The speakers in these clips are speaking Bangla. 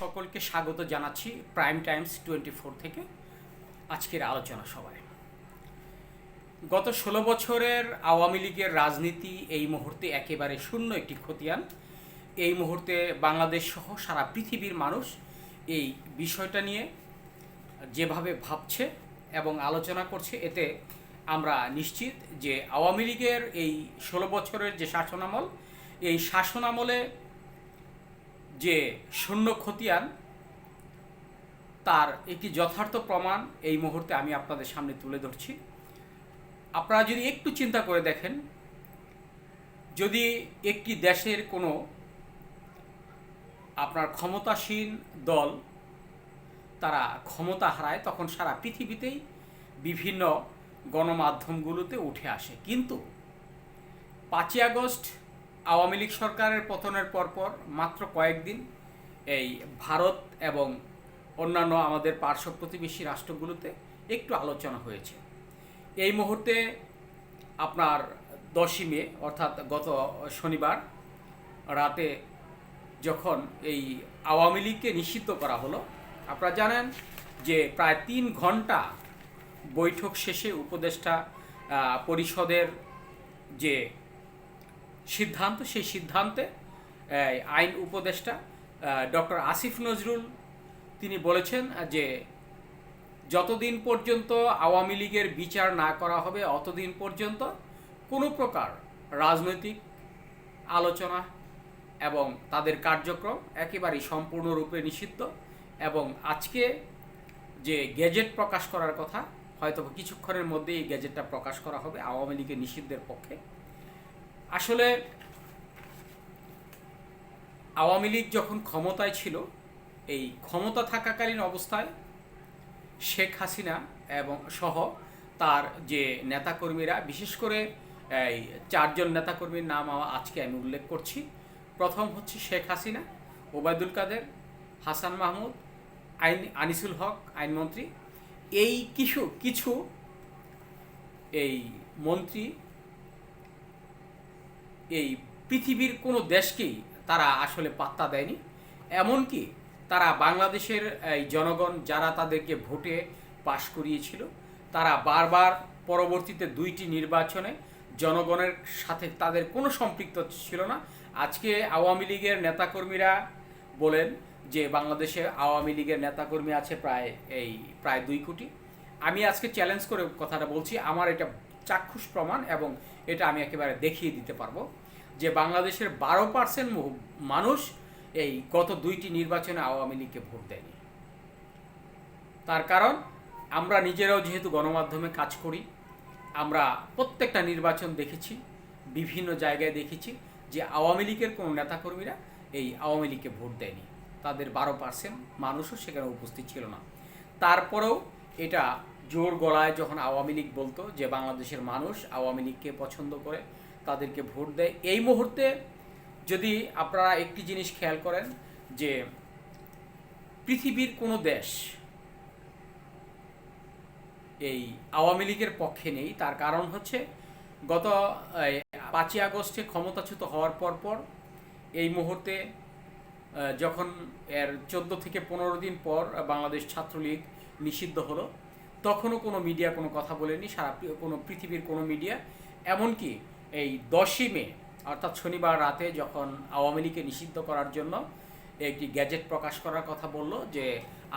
সকলকে স্বাগত জানাচ্ছি প্রাইম টাইমস টোয়েন্টি ফোর থেকে আজকের আলোচনা সভায়। গত ষোলো বছরের আওয়ামী লীগের রাজনীতি এই মুহূর্তে একেবারে শূন্য একটি খতিয়ান। এই মুহূর্তে বাংলাদেশ সহ সারা পৃথিবীর মানুষ এই বিষয়টা নিয়ে যেভাবে ভাবছে এবং আলোচনা করছে, এতে আমরা নিশ্চিত যে আওয়ামী লীগের এই ষোলো বছরের যে শাসনামল, এই শাসনামলে যে শূন্য খতিয়ান, তার একটি যথার্থ প্রমাণ এই মুহূর্তে আমি আপনাদের সামনে তুলে ধরছি। আপনারা যদি একটু চিন্তা করে দেখেন, যদি একটি দেশের কোনো আপনার ক্ষমতাসীন দল তারা ক্ষমতা হারায়, তখন সারা পৃথিবীতেই বিভিন্ন গণমাধ্যমগুলোতে উঠে আসে। কিন্তু পাঁচই আগস্ট আওয়ামী লীগ সরকারের পতনের পরপর মাত্র কয়েকদিন এই ভারত এবং অন্যান্য আমাদের পার্শ্ব প্রতিবেশী রাষ্ট্রগুলোতে একটু আলোচনা হয়েছে। এই মুহূর্তে আপনার দশই মে, অর্থাৎ গত শনিবার রাতে যখন এই আওয়ামী লীগকে নিষিদ্ধ করা হলো, আপনারা জানেন যে প্রায় তিন ঘণ্টা বৈঠক শেষে উপদেষ্টা পরিষদের যে সিদ্ধান্ত, সেই সিদ্ধান্তে আইন উপদেষ্টা ডক্টর আসিফ নজরুল, তিনি বলেছেন যে, যতদিন পর্যন্ত আওয়ামী লীগের বিচার না করা হবে, অতদিন পর্যন্ত কোনো প্রকার রাজনৈতিক আলোচনা এবং তাদের কার্যক্রম একেবারেই সম্পূর্ণরূপে নিষিদ্ধ এবং আজকে যে গেজেট প্রকাশ করার কথা হয়তো কিছুক্ষণের মধ্যেই এই গেজেটটা প্রকাশ করা হবে আওয়ামী লীগের নিষিদ্ধের পক্ষে। আসলে আওয়ামী লীগ যখন ক্ষমতায় ছিল, এই ক্ষমতা থাকাকালীন অবস্থায় শেখ হাসিনা এবং সহ তার যে নেতাকর্মীরা, বিশেষ করে এই চারজন নেতাকর্মীর নাম আজকে আমি উল্লেখ করছি। প্রথম হচ্ছে শেখ হাসিনা, ওবায়দুল কাদের, হাসান মাহমুদ, আইন, আনিসুল হক, আইনমন্ত্রী। এই কিছু কিছু এই মন্ত্রী এই পৃথিবীর কোনো দেশকেই তারা আসলে পাত্তা দেয়নি। এমনকি তারা বাংলাদেশের এই জনগণ যারা তাদেরকে ভোটে পাশ করিয়েছিল, তারা বারবার পরবর্তীতে দুইটি নির্বাচনে জনগণের সাথে তাদের কোনো সম্পৃক্ত ছিল না। আজকে আওয়ামী লীগের নেতাকর্মীরা বলেন যে বাংলাদেশে আওয়ামী লীগের নেতাকর্মী আছে প্রায় এই প্রায় দুই কোটি। আমি আজকে চ্যালেঞ্জ করে কথাটা বলছি, আমার এটা চাক্ষুষ প্রমাণ এবং এটা আমি একেবারে দেখিয়ে দিতে পারব। যে বাংলাদেশের বারো পার্সেন্ট মানুষ এই গত দুইটি নির্বাচনে আওয়ামী লীগকে ভোট দেয়নি। তার কারণ, আমরা নিজেরাও যেহেতু গণমাধ্যমে কাজ করি, আমরা প্রত্যেকটা নির্বাচন দেখেছি, বিভিন্ন জায়গায় দেখেছি যে আওয়ামী লীগের কোনো নেতাকর্মীরা এই আওয়ামী লীগকে ভোট দেয়নি। তাদের বারো পার্সেন্ট মানুষও সেখানে উপস্থিত ছিল না। তারপরেও এটা জোর গলায় যখন আওয়ামী লীগ বলতো যে বাংলাদেশের মানুষ আওয়ামী লীগকে পছন্দ করে তাদেরকে ভোট দেয়। এই মুহূর্তে যদি আপনারা একটি জিনিস খেয়াল করেন, যে পৃথিবীর কোনো দেশ এই আওয়ামী লীগের পক্ষে নেই, তার কারণ হচ্ছে গত পাঁচই আগস্টে ক্ষমতাচ্যুত হওয়ার পর পর এই মুহূর্তে যখন এর চোদ্দ থেকে পনেরো দিন পর বাংলাদেশ ছাত্রলীগ নিষিদ্ধ হলো, তখনও কোনো মিডিয়া কোনো কথা বলেনি, সারা কোনো পৃথিবীর কোনো মিডিয়া। এমনকি এই দশই মে, অর্থাৎ শনিবার রাতে যখন আওয়ামী লীগকে নিষিদ্ধ করার জন্য একটি গ্যাজেট প্রকাশ করার কথা বলল যে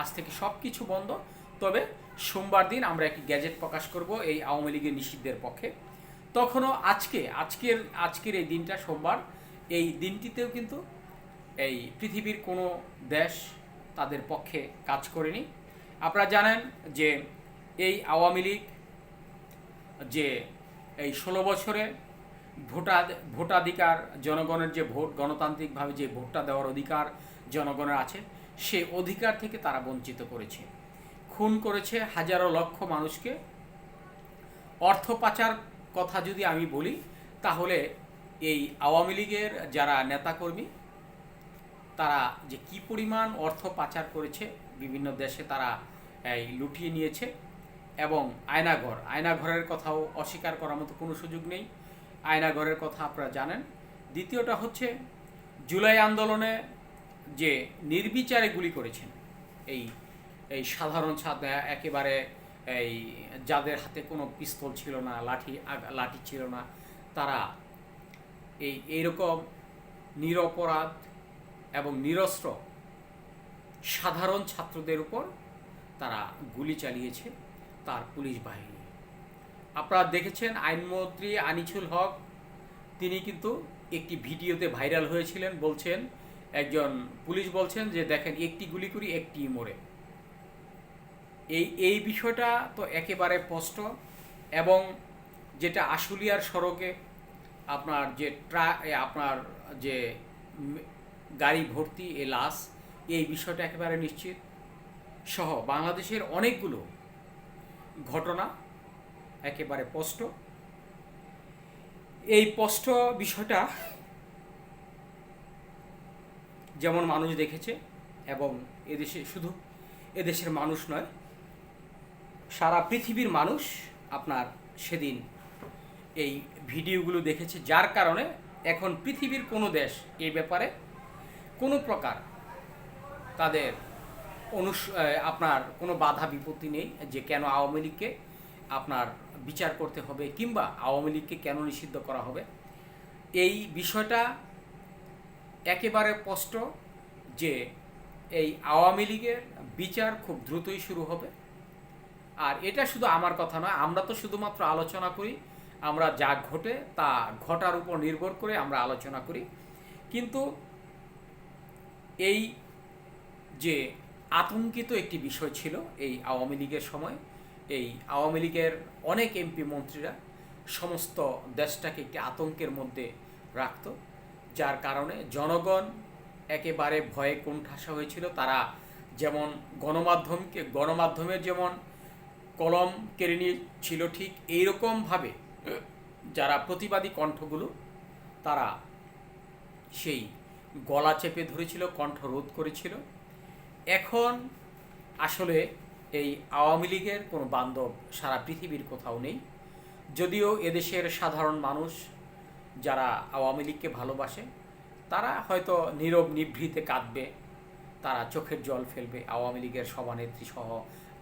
আজ থেকে সব কিছু বন্ধ, তবে সোমবার দিন আমরা একটি গ্যাজেট প্রকাশ করব এই আওয়ামী লীগের নিষিদ্ধের পক্ষে। তখনও আজকে, আজকের আজকের এই দিনটা সোমবার, এই দিনটিতেও কিন্তু এই পৃথিবীর কোনো দেশ তাদের পক্ষে কাজ করেনি। আপনারা জানেন যে এই আওয়ামী লীগ যে এই ষোলো বছরে ভোটা ভোটাধিকার, জনগণের যে ভোট, গণতান্ত্রিকভাবে যে ভোটটা দেওয়ার অধিকার জনগণের আছে, সে অধিকার থেকে তারা বঞ্চিত করেছে। খুন করেছে হাজারো লক্ষ মানুষকে। অর্থ পাচার কথা যদি আমি বলি, তাহলে এই আওয়ামী লীগের যারা নেতাকর্মী, তারা যে কি পরিমাণ অর্থ পাচার করেছে, বিভিন্ন দেশে তারা এই লুটিয়ে নিয়েছে এবং আয়নাঘর, আয়নাঘরের কথাও অস্বীকার করার মতো কোনো সুযোগ নেই। আয়নাঘরের কথা আপনারা জানেন। দ্বিতীয়টা হচ্ছে, জুলাই আন্দোলনে যে নির্বিচারে গুলি করেছেন, এই এই সাধারণ ছাত্র একেবারে এই যাদের হাতে কোনো পিস্তল ছিল না, লাঠি লাঠি ছিল না, তারা এই, এইরকম নিরপরাধ এবং নিরস্ত্র সাধারণ ছাত্রদের উপর তারা গুলি চালিয়েছে, তার পুলিশ বাহিনী। আপনারা দেখেছেন আইনমন্ত্রী আনিছুল হক, তিনি কিন্তু একটি ভিডিওতে ভাইরাল হয়েছিলেন, বলছেন, একজন পুলিশ বলছেন যে, দেখেন, একটি গুলি করি, একটি মোড়ে এই এই বিষয়টা তো একেবারে স্পষ্ট এবং যেটা আশুলিয়ার সড়কে আপনার যে ট্রা আপনার যে গাড়ি ভর্তি, এ লাশ, এই বিষয়টা একেবারে নিশ্চিত। সহ বাংলাদেশের অনেকগুলো ঘটনা একেবারে স্পষ্ট। এই স্পষ্ট বিষয়টা যেমন মানুষ দেখেছে এবং এদেশে শুধু এদেশের মানুষ নয়, সারা পৃথিবীর মানুষ আপনার সেদিন এই ভিডিওগুলো দেখেছে, যার কারণে এখন পৃথিবীর কোনো দেশ এই ব্যাপারে কোনো প্রকার তাদের অনুস আপনার কোনো বাধা বিপত্তি নেই যে কেন আওয়ামী লীগকে আপনার বিচার করতে হবে কিংবা আওয়ামী লীগকে কেন নিষিদ্ধ করা হবে? এই বিষয়টা একেবারে স্পষ্ট যে এই আওয়ামী লীগের বিচার খুব দ্রুতই শুরু হবে। আর এটা শুধু আমার কথা নয়, আমরা তো শুধুমাত্র আলোচনা করি, আমরা যা ঘটে তা ঘটার উপর নির্ভর করে আমরা আলোচনা করি। কিন্তু এই যে আতঙ্কিত একটি বিষয় ছিল এই আওয়ামী লীগের সময় এই আওয়ামী লীগের অনেক এমপি মন্ত্রীরা সমস্ত দেশটাকে একটি আতঙ্কের মধ্যে রাখত, যার কারণে জনগণ একেবারে ভয়ে কোণঠাসা হয়েছিল। তারা যেমন গণমাধ্যমকে, গণমাধ্যমের যেমন কলম কেড়ে নিয়েছিল, ঠিক এইরকমভাবে যারা প্রতিবাদী কণ্ঠগুলো, তারা সেই গলা চেপে ধরেছিল, কণ্ঠ রোধ করেছিল। এখন আসলে এই আওয়ামী লীগের কোনো বান্ধব সারা পৃথিবীর কোথাও নেই। যদিও এদেশের সাধারণ মানুষ যারা আওয়ামী লীগকে ভালোবাসে, তারা হয়তো নীরব নিভৃতে কাঁদবে, তারা চোখের জল ফেলবে। আওয়ামী লীগের সভানেত্রী সহ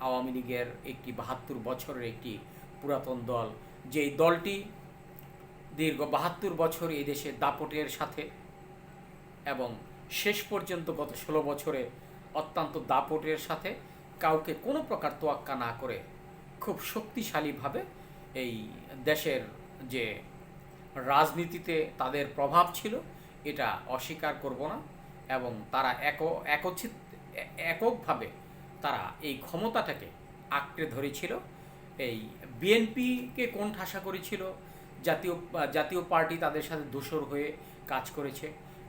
আওয়ামী লীগের একটি বাহাত্তর বছরের একটি পুরাতন দল। যেই দলটি দীর্ঘ বাহাত্তর বছর এই দেশে দাপটের সাথে এবং শেষ পর্যন্ত গত ষোলো বছরে অত্যন্ত দাপটের সাথে কাউকে কোনো প্রকার তোয়াক্কা না করে খুব শক্তিশালীভাবে এই দেশের যে রাজনীতিতে তাদের প্রভাব ছিল, এটা অস্বীকার করব না এবং তারা এক এককভাবে তারা এই ক্ষমতাটাকে আঁকড়ে ধরেছিল। এই বিএনপিকে কোন ঠাসা করেছিল, জাতীয় জাতীয় পার্টি তাদের সাথে দোসর হয়ে কাজ করেছে।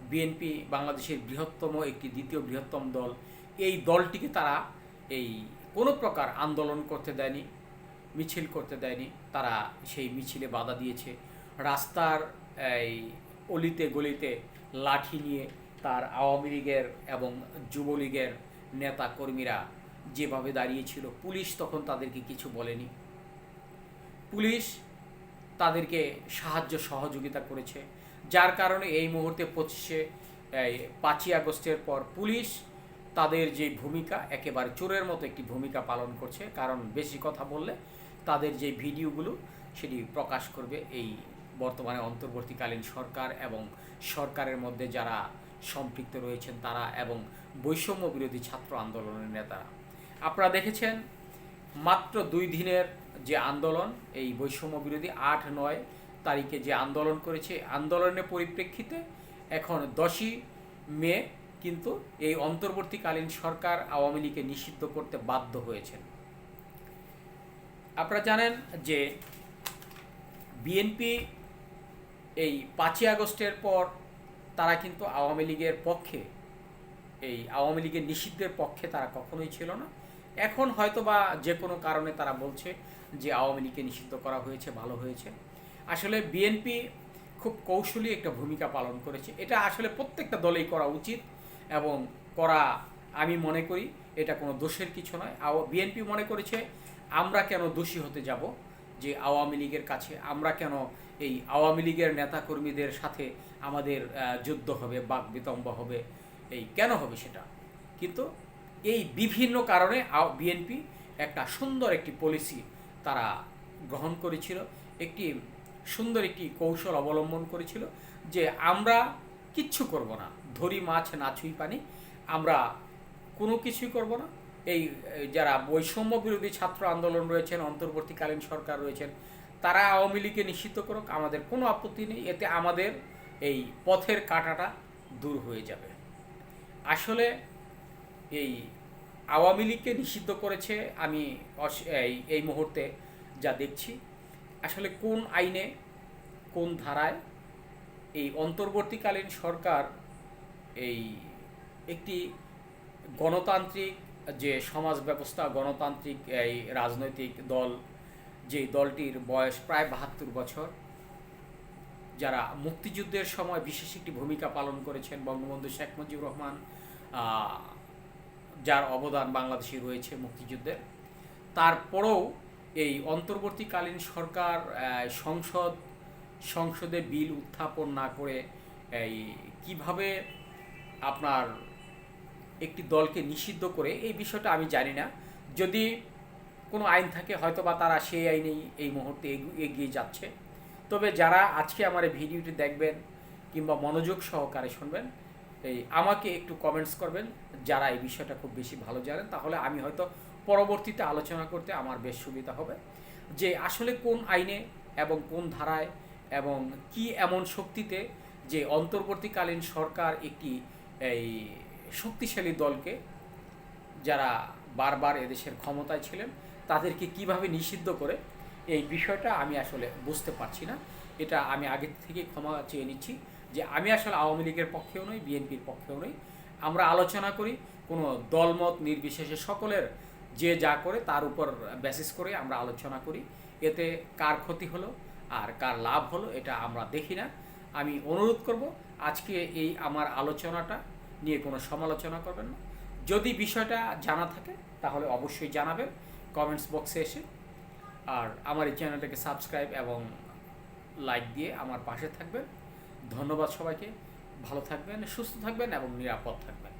বিএনপি বাংলাদেশের বৃহত্তম একটি দ্বিতীয় বৃহত্তম দল, এই দলটিকে তারা এই কোনো প্রকার আন্দোলন করতে দেয়নি, মিছিল করতে দেয়নি, তারা সেই মিছিলে বাধা দিয়েছে। রাস্তার এই অলিতে গলিতে লাঠি নিয়ে তার আওয়ামী লীগের এবং যুবলীগের নেতা কর্মীরা যেভাবে দাঁড়িয়েছিল, পুলিশ তখন তাদেরকে কিছু বলেনি। পুলিশ তাদেরকে সাহায্য সহযোগিতা করেছে। যার কারণে এই মুহূর্তে পঁচিশে পাঁচই আগস্টের পর পুলিশ তাদের যে ভূমিকা, একেবারে চোরের মতো একটি ভূমিকা পালন করছে। কারণ বেশি কথা বললে তাদের যে ভিডিওগুলো, সেটি প্রকাশ করবে এই বর্তমানে অন্তর্বর্তীকালীন সরকার এবং সরকারের মধ্যে যারা সম্পৃক্ত রয়েছেন তারা এবং বৈষম্য বিরোধী ছাত্র আন্দোলনের নেতারা। আপনারা দেখেছেন, মাত্র দুই দিনের যে আন্দোলন, এই বৈষম্য বিরোধী আট নয় তারিখে যে আন্দোলন করেছে, আন্দোলনের পরিপ্রেক্ষিতে এখন দশই মে কিন্তু এই অন্তর্বর্তীকালীন সরকার আওয়ামী লীগকে নিষিদ্ধ করতে বাধ্য হয়েছেন। আপনারা জানেন যে বিএনপি এই পাঁচই আগস্টের পর তারা কিন্তু আওয়ামী লীগের পক্ষে, এই আওয়ামী লীগের নিষিদ্ধের পক্ষে তারা কখনোই ছিল না। এখন হয়তো বা যে কোনো কারণে তারা বলছে যে আওয়ামী লীগকে নিষিদ্ধ করা হয়েছে, ভালো হয়েছে। আসলে বিএনপি খুব কৌশলী একটা ভূমিকা পালন করেছে। এটা আসলে প্রত্যেকটা দলেই করা উচিত। এবং করা আমি মনে করি এটা কোনো দোষের কিছু নয়। বিএনপি মনে করেছে, আমরা কেন দোষী হতে যাব? যে আওয়ামী লীগের কাছে আমরা কেন এই আওয়ামী লীগের নেতাকর্মীদের সাথে আমাদের যুদ্ধ হবে, বাক বিতম্ব হবে, এই কেন হবে সেটা? কিন্তু এই বিভিন্ন কারণে বিএনপি একটা সুন্দর একটি পলিসি তারা গ্রহণ করেছিল। একটি সুন্দর একটি কৌশল অবলম্বন করেছিল যে আমরা কিচ্ছু করব না। ধরি মাছ না ছুঁই পানি, আমরা কোনো কিছুই করব না। এই যারা বৈষম্য বিরোধী ছাত্র আন্দোলন রয়েছেন, অন্তর্বর্তীকালীন সরকার রয়েছেন, তারা আওয়ামী লীগকে নিষিদ্ধ করুক, আমাদের কোনো আপত্তি নেই। এতে আমাদের এই পথের কাঁটাটা দূর হয়ে যাবে। আসলে এই আওয়ামী লীগকে নিষিদ্ধ করেছে, আমি এই এই মুহূর্তে যা দেখছি, আসলে কোন আইনে, কোন ধারায় এই অন্তর্বর্তীকালীন সরকার এই একটি গণতান্ত্রিক যে সমাজ ব্যবস্থা, গণতান্ত্রিক এই রাজনৈতিক দল, যে দলটির বয়স প্রায় বাহাত্তর বছর, যারা মুক্তিযুদ্ধের সময় বিশেষ একটি ভূমিকা পালন করেছেন বঙ্গবন্ধু শেখ মুজিবুর রহমান যার অবদান বাংলাদেশে রয়েছে মুক্তিযুদ্ধের তারপরেও এই অন্তর্বর্তীকালীন সরকার সংসদ সংসদে বিল উত্থাপন না করে, এই, কীভাবে আপনার একটি দলকে নিষিদ্ধ করে, এই বিষয়টা আমি জানি না। যদি কোনো আইন থাকে হয়তো বা তারা সেই আইনেই এই মুহূর্তে এগিয়ে যাচ্ছে। তবে যারা আজকে আমার এই ভিডিওটি দেখবেন কিংবা মনোযোগ সহকারে শুনবেন, এই, আমাকে একটু কমেন্টস করবেন, যারা এই বিষয়টা খুব বেশি ভালো জানেন, তাহলে আমি হয়তো পরবর্তীতে আলোচনা করতে আমার বেশ সুবিধা হবে। যে আসলে কোন আইনে এবং কোন ধারায় এবং কি এমন শক্তিতে যে অন্তর্বর্তীকালীন সরকার একটি, এই শক্তিশালী দলকে যারা বারবার এদেশের ক্ষমতায় ছিলেন, তাদেরকে কীভাবে নিষিদ্ধ করে, এই বিষয়টা আমি আসলে বুঝতে পারছি না। এটা আমি আগে থেকে ক্ষমা চেয়ে নিচ্ছি যে আমি আসলে আওয়ামী লীগের পক্ষেও নই, বিএনপির পক্ষেও নই। আমরা আলোচনা করি, কোনো দলমত নির্বিশেষে সকলের যে যা করে তার উপর বেসিস করে আমরা আলোচনা করি। এতে কার ক্ষতি হলো? আর কার লাভ হলো এটা আমরা দেখি না। আমি অনুরোধ করব, আজকে এই আমার আলোচনাটা নিয়ে কোনো সমালোচনা করবেন না। যদি বিষয়টা জানা থাকে, তাহলে অবশ্যই জানাবেন কমেন্টস বক্সে এসে। আর আমার এই চ্যানেলটাকে সাবস্ক্রাইব এবং লাইক দিয়ে আমার পাশে থাকবেন। ধন্যবাদ সবাইকে। ভালো থাকবেন, সুস্থ থাকবেন এবং নিরাপদ থাকবেন।